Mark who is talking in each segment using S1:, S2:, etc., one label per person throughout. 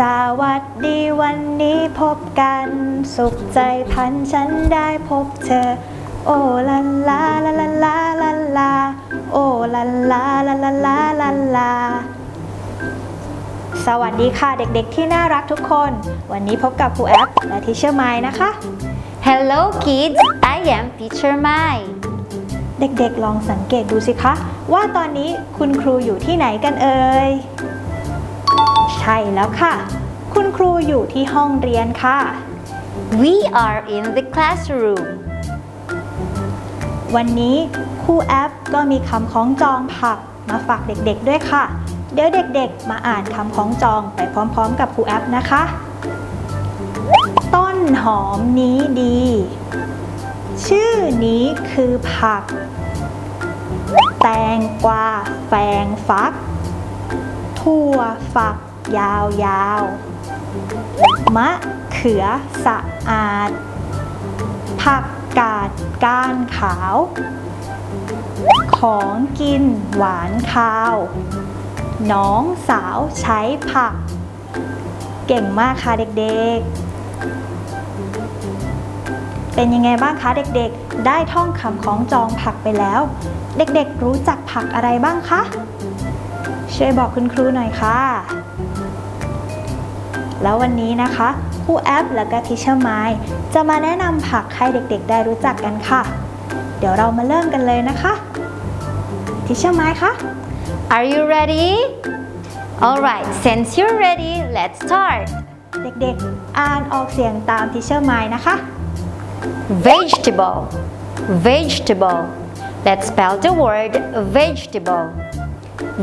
S1: สวัสดีวันนี้พบกัน สุขใจพันฉันได้พบเธอ โอ้ลาลาลาลาลาลาลาโอ้ลาลาลาลาลาลาลาสวัสดีค่ะเด็กๆที่น่ารักทุกคน วันนี้พบกับครูแอปและทิเชอร์ไมนะคะ
S2: Hello kids, I am Teacher Mai.
S1: เด็กๆลองสังเกตดูสิคะ ว่าตอนนี้คุณครูอยู่ที่ไหนกันเอ่ย ใช่แล้วค่ะ คุณครูอยู่ที่ห้องเรียนค่ะ
S2: We are in the classroom.
S1: วันนี้ครูแอปก็มีคำคล้องจองผักมาฝากเด็กๆด้วยค่ะ เดี๋ยวเด็กๆ มาอ่านคำคล้องจองไปพร้อมๆ กับครูแอปนะคะ ต้นหอมนี้ดี ชื่อนี้คือผัก แตงกวาแฟงฟัก ถั่วฝัก ยาวๆมะเขือสะอาด ผักกาดก้านขาว ของกินหวานคาว น้องสาวใช้ผัก เก่งมากค่ะเด็กๆ เป็นยังไงบ้างคะเด็กๆ ได้ท่องคำของจองผักไปแล้ว เด็กๆรู้จักผักอะไรบ้างคะ ช่วยบอกคุณครูหน่อยค่ะ แล้ววันนี้นะคะครูแอปและก็ทิชเชอร์ไมล์จะมาแนะนำผักให้เด็กๆ ได้รู้จักกันค่ะ เดี๋ยวเรามาเริ่มกันเลยนะคะทิชเชอร์ไมล์คะ
S2: Are you ready? Alright, since you're ready, let's start.
S1: เด็กๆ อ่านออกเสียงตามทิชเชอร์ไมล์นะคะ
S2: Vegetable. Vegetable. Let's spell the word vegetable.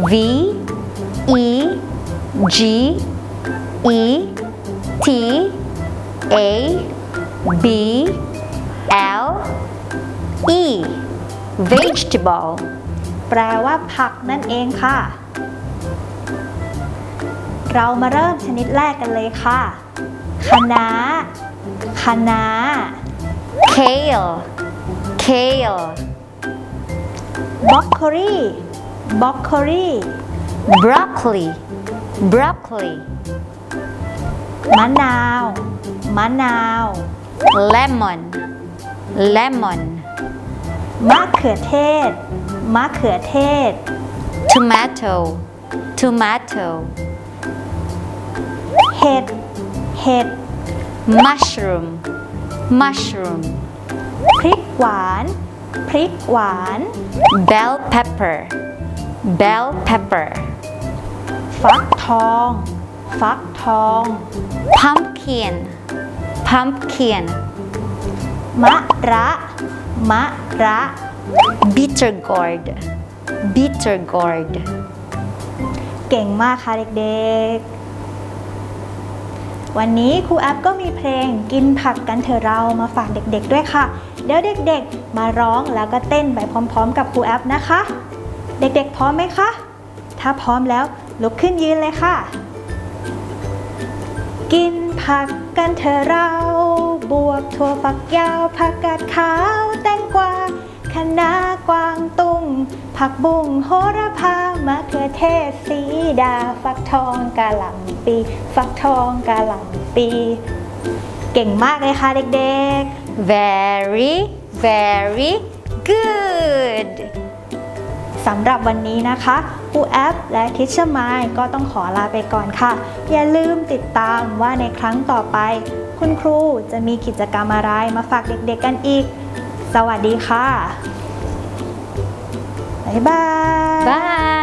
S2: V E G E T A B L E. Vegetable.
S1: แปลว่าผักนั่นเองค่ะ เรามาเริ่มชนิดแรกกันเลยค่ะ คะน้า คะน้า
S2: Kale. Kale.
S1: บล็อกโคลีบล็อกโคลี
S2: Broccoli. Broccoli.
S1: มะนาว มะนาว
S2: Lemon. Lemon.
S1: มะเขือเทศ มะเขือเทศ
S2: Tomato. Tomato.
S1: เห็ด เห็ด
S2: Mushroom. Mushroom.
S1: พริกหวาน พริกหวาน
S2: Bell pepper. Bell pepper.
S1: ฟักทอง ฟักทอง
S2: Pumpkin. Pumpkin.
S1: มะระมะระ
S2: Bitter gourd. Bitter gourd.
S1: เก่งมากค่ะเด็กๆ วันนี้ครูแอปก็มีเพลงกินผักกันเถอะเรามาฝากเด็กๆด้วยค่ะ เดี๋ยวเด็กๆ มาร้องแล้วก็เต้นไปพร้อมๆ กับครูแอปนะคะ เด็กๆ พร้อมไหมคะ ถ้าพร้อมแล้วลุกขึ้นยืนเลยค่ะ กินผักกันเถอะเรา บวบถั่วฝักยาวผักกาดขาวแตงกวาคะน้ากวางตุ้ง ผักบุ้งโหระพามะเขือเทศสีดา ฟักทองกะหล่ำปี ฟักทองกะหล่ำปี เก่งมากเลยค่ะเด็กๆ
S2: Very, very good.
S1: สำหรับวันนี้นะคะครูแอ และทิชเชอร์ไมายก็ต้องขอลาไปก่อนค่ะ อย่าลืมติดตามว่าในครั้งต่อไป คุณครูจะมีกิจกรรมอะไรมาฝากเด็กๆกันอีก สวัสดีค่ะ บ๊ายบาย
S2: บาย